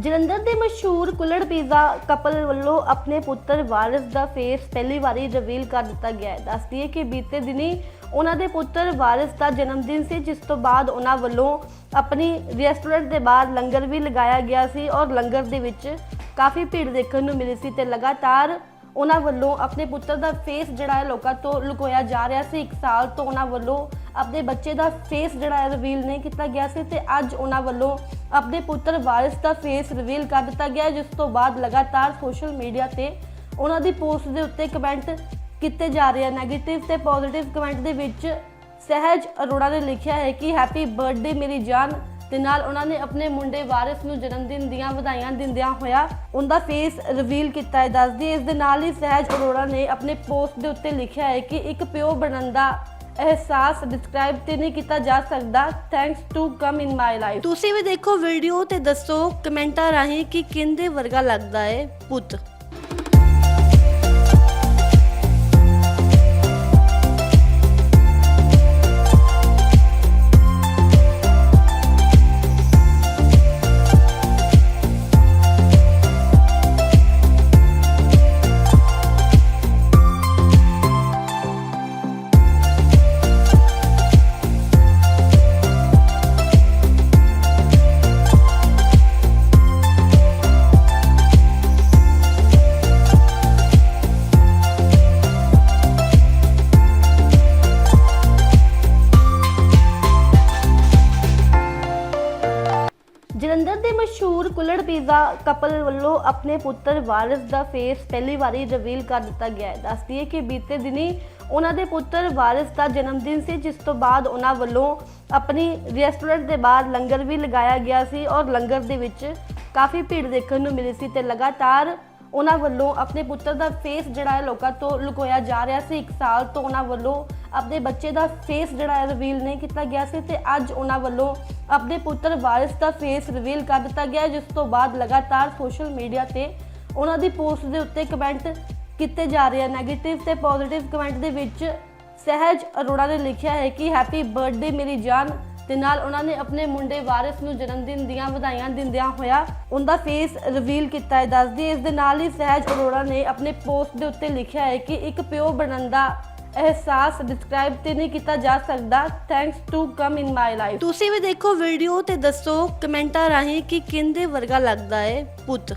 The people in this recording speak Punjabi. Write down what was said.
ਜਲੰਧਰ ਦੇ ਮਸ਼ਹੂਰ ਕੁੱਲੜ ਪੀਜ਼ਾ ਕਪਲ ਵੱਲੋਂ ਆਪਣੇ ਪੁੱਤਰ ਵਾਰਿਸ ਦਾ ਫੇਸ ਪਹਿਲੀ ਵਾਰੀ ਰਿਵੀਲ ਕਰ ਦਿੱਤਾ ਗਿਆ ਹੈ। ਦੱਸਦੀ ਹੈ ਕਿ ਬੀਤੇ ਦਿਨੀ ਉਹਨਾਂ ਦੇ ਪੁੱਤਰ ਵਾਰਿਸ ਦਾ ਜਨਮ ਦਿਨ ਸੀ, ਜਿਸ ਤੋਂ ਬਾਅਦ ਉਹਨਾਂ ਵੱਲੋਂ ਆਪਣੀ ਰੈਸਟੋਰੈਂਟ ਦੇ ਬਾਹਰ ਲੰਗਰ ਵੀ ਲਗਾਇਆ ਗਿਆ ਸੀ ਔਰ ਲੰਗਰ ਦੇ ਵਿੱਚ ਕਾਫੀ ਭੀੜ ਦੇਖਣ ਨੂੰ ਮਿਲੀ ਸੀ ਤੇ ਲਗਾਤਾਰ ਉਹਨਾਂ ਵੱਲੋਂ ਆਪਣੇ ਪੁੱਤਰ ਦਾ ਫੇਸ ਜਿਹੜਾ ਹੈ ਲੋਕਾਂ ਤੋਂ ਲੁਕੋਇਆ ਜਾ ਰਿਹਾ ਸੀ। ਇੱਕ ਸਾਲ ਤੋਂ ਉਹਨਾਂ ਵੱਲੋਂ ਆਪਣੇ ਬੱਚੇ ਦਾ ਫੇਸ ਜਿਹੜਾ ਹੈ ਰਿਵੀਲ ਨਹੀਂ ਕੀਤਾ ਗਿਆ ਸੀ ਤੇ ਅੱਜ ਉਹਨਾਂ ਵੱਲੋਂ ਆਪਣੇ ਪੁੱਤਰ ਵਾਰਿਸ ਦਾ ਫੇਸ ਰਿਵੀਲ ਕਰ ਦਿੱਤਾ ਗਿਆ ਜਿਸ ਤੋਂ ਬਾਅਦ ਲਗਾਤਾਰ ਸੋਸ਼ਲ ਮੀਡੀਆ ਤੇ ਉਹਨਾਂ ਦੀ ਪੋਸਟ ਦੇ ਉੱਤੇ ਕਮੈਂਟ ਕੀਤੇ ਜਾ ਰਹੇ ਹਨ 네ਗੇਟਿਵ ਤੇ ਪੋਜ਼ਿਟਿਵ ਕਮੈਂਟ ਦੇ ਵਿੱਚ ਸਹਿਜ ਅਰੋੜਾ ਨੇ ਲਿਖਿਆ ਹੈ ਕਿ ਹੈਪੀ ਬਰਥਡੇ ਮੇਰੀ ਜਾਨ ਤੇ ਨਾਲ ਉਹਨਾਂ ਨੇ ਆਪਣੇ ਮੁੰਡੇ ਵਾਰਿਸ ਨੂੰ ਜਨਮ ਦਿਨ ਦੀਆਂ ਵਧਾਈਆਂ ਦਿੰਦਿਆਂ ਹੋਇਆ ਉਹਦਾ ਫੇਸ ਰਿਵੀਲ ਕੀਤਾ ਹੈ। ਦੱਸਦੀ ਇਸ ਦੇ ਨਾਲ ਹੀ ਸਹਿਜ ਅਰੋੜਾ ਨੇ ਆਪਣੇ ਪੋਸਟ ਦੇ ਉੱਤੇ ਲਿਖਿਆ ਹੈ ਕਿ ਇੱਕ ਪਿਓ ਬਣਨ ਦਾ ਅਹਿਸਾਸ ਡਿਸਕ੍ਰਾਈਬ ਤੇ ਨਹੀਂ ਕੀਤਾ ਜਾ ਸਕਦਾ। Thanks to come in my life ਤੁਸੀਂ ਵੀ ਦੇਖੋ ਵੀਡੀਓ ਤੇ ਦੱਸੋ ਕਮੈਂਟਾਂ ਰਾਹੀਂ ਕਿ ਕਿੰਦੇ ਵਰਗਾ ਲੱਗਦਾ ਹੈ ਪੁੱਤ। ਜਲੰਧਰ ਦੇ ਮਸ਼ਹੂਰ ਕੁੱਲੜ ਪੀਜ਼ਾ ਕਪਲ ਵੱਲੋਂ ਆਪਣੇ ਪੁੱਤਰ ਵਾਰਿਸ ਦਾ ਫੇਸ ਪਹਿਲੀ ਵਾਰੀ ਰਿਵੀਲ ਕਰ ਦਿੱਤਾ ਗਿਆ ਹੈ। ਦੱਸਦੀ ਹੈ ਕਿ ਬੀਤੇ ਦਿਨੀ ਉਹਨਾਂ ਦੇ ਪੁੱਤਰ ਵਾਰਿਸ ਦਾ ਜਨਮ ਦਿਨ ਸੀ, ਜਿਸ ਤੋਂ ਬਾਅਦ ਉਹਨਾਂ ਵੱਲੋਂ ਆਪਣੀ ਰੈਸਟੋਰੈਂਟ ਦੇ ਬਾਹਰ ਲੰਗਰ ਵੀ ਲਗਾਇਆ ਗਿਆ ਸੀ ਔਰ ਲੰਗਰ ਦੇ ਵਿੱਚ ਕਾਫੀ ਭੀੜ ਦੇਖਣ ਨੂੰ ਮਿਲੀ ਸੀ ਤੇ ਲਗਾਤਾਰ ਉਹਨਾਂ ਵੱਲੋਂ ਆਪਣੇ ਪੁੱਤਰ ਦਾ ਫੇਸ ਜਿਹੜਾ ਹੈ ਲੋਕਾਂ ਤੋਂ ਲੁਕੋਇਆ ਜਾ ਰਿਹਾ ਸੀ। ਇੱਕ ਸਾਲ ਤੋਂ ਉਹਨਾਂ ਵੱਲੋਂ ਆਪਣੇ ਬੱਚੇ ਦਾ ਫੇਸ ਜਿਹੜਾ ਹੈ ਰਿਵੀਲ ਨਹੀਂ ਕੀਤਾ ਗਿਆ ਸੀ ਤੇ ਅੱਜ ਉਹਨਾਂ ਵੱਲੋਂ ਆਪਣੇ ਪੁੱਤਰ ਵਾਰਿਸ ਦਾ ਫੇਸ ਰਿਵੀਲ ਕਰ ਦਿੱਤਾ ਗਿਆ ਜਿਸ ਤੋਂ ਬਾਅਦ ਲਗਾਤਾਰ ਸੋਸ਼ਲ ਮੀਡੀਆ ਤੇ ਉਹਨਾਂ ਦੀ ਪੋਸਟ ਦੇ ਉੱਤੇ ਕਮੈਂਟ ਕੀਤੇ ਜਾ ਰਹੇ ਹਨ 네ਗੇਟਿਵ ਤੇ ਪੋਜ਼ਿਟਿਵ ਕਮੈਂਟ ਦੇ ਵਿੱਚ ਸਹਿਜ ਅਰੋੜਾ ਨੇ ਲਿਖਿਆ ਹੈ ਕਿ ਹੈਪੀ ਬਰਥਡੇ ਮੇਰੀ ਜਾਨ ਤੇ ਨਾਲ ਉਹਨਾਂ ਨੇ ਆਪਣੇ ਮੁੰਡੇ ਵਾਰਿਸ ਨੂੰ ਜਨਮ ਦਿਨ ਦੀਆਂ ਵਧਾਈਆਂ ਦਿੰਦਿਆਂ ਹੋਇਆ ਉਹਦਾ ਫੇਸ ਰਿਵੀਲ ਕੀਤਾ ਹੈ। ਦੱਸਦੀ ਇਸ ਦੇ ਨਾਲ ਹੀ ਸਹਿਜ ਅਰੋੜਾ ਨੇ ਆਪਣੇ ਪੋਸਟ ਦੇ ਉੱਤੇ ਲਿਖਿਆ ਹੈ ਕਿ ਇੱਕ ਪਿਓ ਬਣਨ ਦਾ ਅਹਿਸਾਸ ਡਿਸਕ੍ਰਾਈਬ ਤੇ ਨਹੀਂ ਕੀਤਾ ਜਾ ਸਕਦਾ thanks to come in my life ਤੁਸੀਂ ਵੀ ਦੇਖੋ ਵੀਡੀਓ ਤੇ ਦੱਸੋ ਕਮੈਂਟਾਂ ਰਾਹੀਂ ਕਿ ਕਿੰਦੇ ਵਰਗਾ ਲੱਗਦਾ ਹੈ ਪੁੱਤ।